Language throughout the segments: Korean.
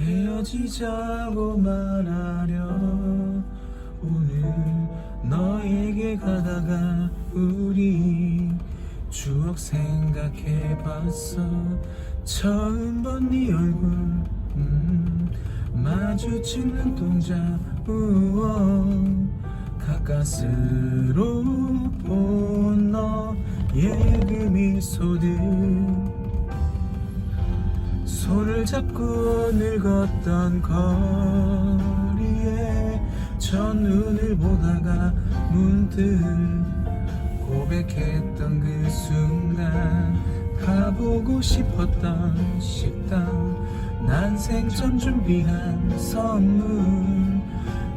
헤어지자고 말하려 오늘 너에게 가다가 우리 추억 생각해봤어. 처음 본 네 얼굴 음, 마주친 눈동자 우어 가까스로 본 너의 그 미소들 손을 잡고 늙었던 거리에 첫눈을 보다가 문득 고백했던 그 순간 가보고 싶었던 식당 난 생전 준비한 선물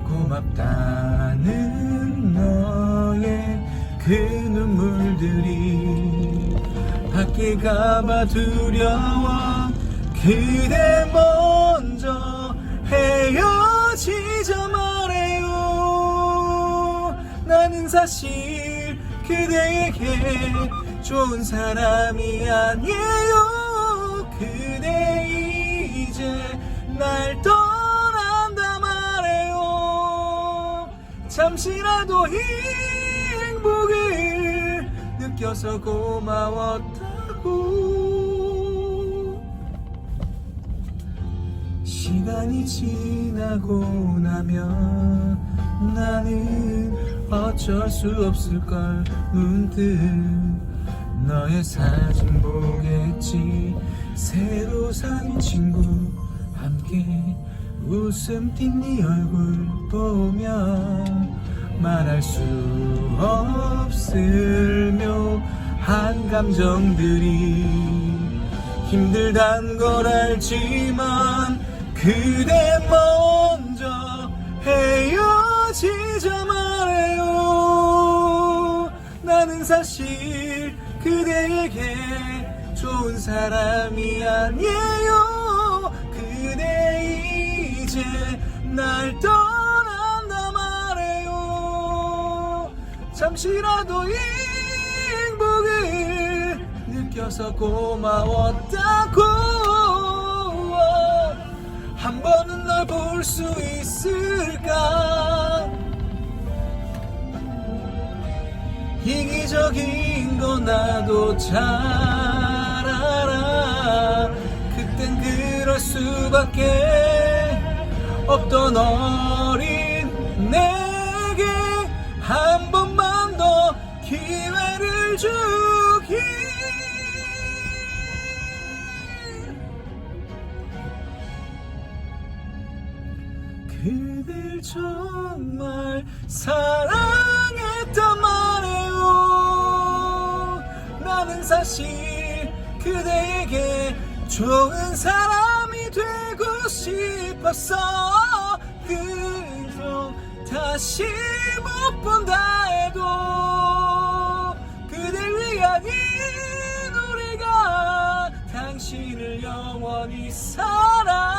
고맙다는 너의 그 눈물들이 밖에 가봐 두려워 그대 먼저 헤어지자 말해요. 나는 사실 그대에게 좋은 사람이 아니에요. 그대 이제 날 떠난다 말해요. 잠시라도 이 행복을 느껴서 고마웠다고 시간이 지나고 나면 나는 어쩔 수 없을걸. 문득 너의 사진 보겠지. 새로 사귄 친구 함께 웃음 띤네 얼굴 보면 말할 수 없을 묘한 감정들이 힘들단 걸 알지만 그대 먼저 헤어지자 말해요. 나는 사실 그대에게 좋은 사람이 아니에요. 그대 이제 날 떠난다 말해요. 잠시라도 이 행복을 느껴서 고마웠다고 한 번은 널볼수 있을까? 이기적인 거 나도 잘 알아. 그땐 그럴 수밖에 없던 어린 내게 한 번만 더 기회를 주기 그댈 정말 사랑했단 말이에요 나는 사실 그대에게 좋은 사람이 되고 싶었어. 그저 다시 못 본다 해도 그댈 위한 이 노래가 당신을 영원히 사랑